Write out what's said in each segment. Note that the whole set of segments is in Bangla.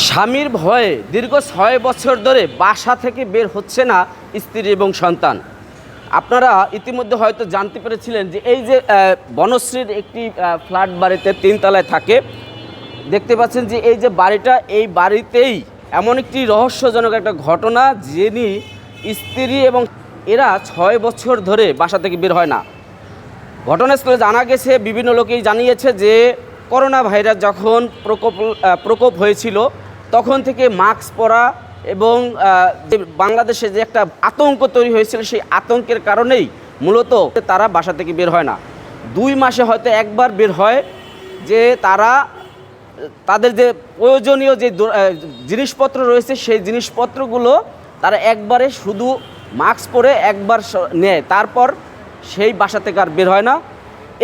স্বামীর ভয়ে দীর্ঘ ছয় বছর ধরে বাসা থেকে বের হচ্ছে না স্ত্রী এবং সন্তান। আপনারা ইতিমধ্যে হয়তো জানতে পেরেছিলেন যে এই যে বনশ্রীর একটি ফ্ল্যাট বাড়িতে তিনতলায় থাকে, দেখতে পাচ্ছেন যে এই যে বাড়িটা, এই বাড়িতেই এমন একটি রহস্যজনক একটা ঘটনা যিনি স্ত্রী এবং এরা ছয় বছর ধরে বাসা থেকে বের হয় না। ঘটনাস্থলে জানা গেছে, বিভিন্ন লোকেই জানিয়েছে যে করোনা ভাইরাস যখন প্রকোপ প্রকোপ হয়েছিল তখন থেকে মাস্ক পরা এবং যে বাংলাদেশে যে একটা আতঙ্ক তৈরি হয়েছিল সেই আতঙ্কের কারণেই মূলত তারা বাসা থেকে বের হয় না। দুই মাসে হয়তো একবার বের হয় যে তারা, তাদের যে প্রয়োজনীয় যে জিনিসপত্র রয়েছে সেই জিনিসপত্রগুলো তারা একবারে শুধু মাস্ক পরে একবার নেয়। তারপর সেই বাসা থেকে আর বের হয় না।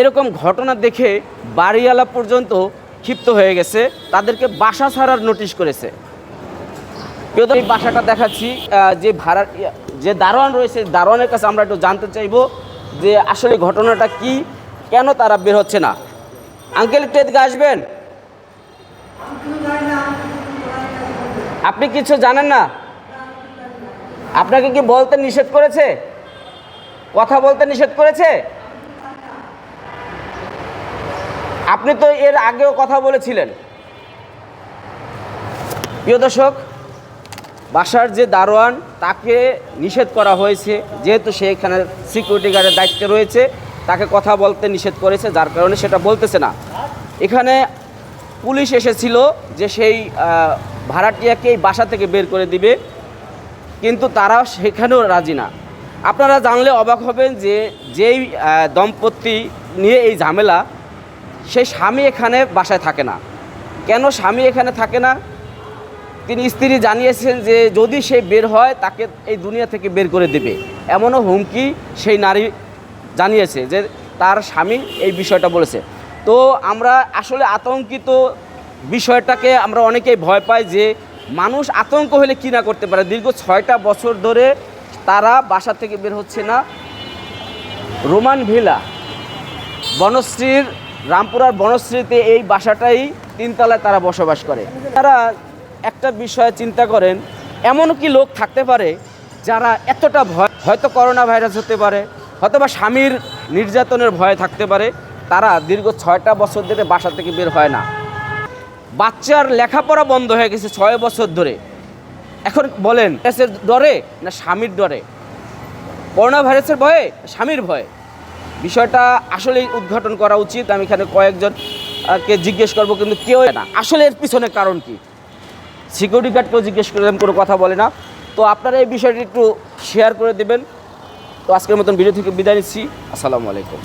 এরকম ঘটনা দেখে বাড়িওয়ালা পর্যন্ত ক্ষিপ্ত হয়ে গেছে, তাদেরকে বাসা ছাড়ার নোটিশ করেছে। এই বাসাটা দেখাচ্ছি যে ভাড়া যে দারোয়ান রয়েছে, দারোয়ানের কাছে আমরা একটু জানতে চাইব যে আসলে ঘটনাটা কি, কেন তারা বের হচ্ছে না। আঙ্কেল, একটু এদিকে আসবেন? আপনি কিছু জানেন না? আপনাকে কি বলতে নিষেধ করেছে? কথা বলতে নিষেধ করেছে? আপনি তো এর আগেও কথা বলেছিলেন। প্রিয় দর্শক, বাসার যে দারোয়ান, তাকে নিষেধ করা হয়েছে। যেহেতু সে এখানে সিকিউরিটি গার্ডের দায়িত্বে রয়েছে, তাকে কথা বলতে নিষেধ করেছে, যার কারণে সেটা বলতেছে না। এখানে পুলিশ এসেছিল যে সেই ভাড়াটিয়াকে এই বাসা থেকে বের করে দিবে, কিন্তু তারা সেখানেও রাজি না। আপনারা জানলে অবাক হবেন যে যেই দম্পতি নিয়ে এই ঝামেলা সেই স্বামী এখানে বাসায় থাকে না। কেন স্বামী এখানে থাকে না? তিনি স্ত্রী জানিয়েছেন যে যদি সে বের হয়, তাকে এই দুনিয়া থেকে বের করে দেবে। এমনও হুমকি সেই নারী জানিয়েছে যে তার স্বামী এই বিষয়টা বলেছে। তো আমরা আসলে আতঙ্কিত বিষয়টাকে আমরা অনেকেই ভয় পাই যে মানুষ আতঙ্ক হলে কী না করতে পারে। দীর্ঘ ছয়টা বছর ধরে তারা বাসা থেকে বের হচ্ছে না। রোমান ভিলা বনশ্রীর রামপুরার বনশ্রীতে এই বাসাটাই তিনতলায় তারা বসবাস করে। তারা একটা বিষয়ে চিন্তা করেন, এমনও কি লোক থাকতে পারে যারা এতটা ভয়, হয়তো করোনা ভাইরাস হতে পারে হয়তো বা স্বামীর নির্যাতনের ভয় থাকতে পারে, তারা দীর্ঘ ছয়টা বছর ধরে বাসা থেকে বের হয় না। বাচ্চার লেখাপড়া বন্ধ হয়ে গেছে ছয় বছর ধরে। এখন বলেন ডরে না স্বামীর ডরে? করোনা ভাইরাসের ভয়ে, স্বামীর ভয়ে? বিষয়টা আসলেই উদ্ঘাটন করা উচিত। আমি এখানে কয়েকজন কে জিজ্ঞেস করব, কিন্তু কেউ না। আসলে এর পিছনে কারণ কি? সিকিউরিটি গার্ডকেও জিজ্ঞেস করলাম কোনো কথা বলে না। তো আপনারা এই বিষয়টি একটু শেয়ার করে দেবেন। তো আজকের মতন ভিডিও থেকে বিদায় নিচ্ছি। আসসালামু আলাইকুম।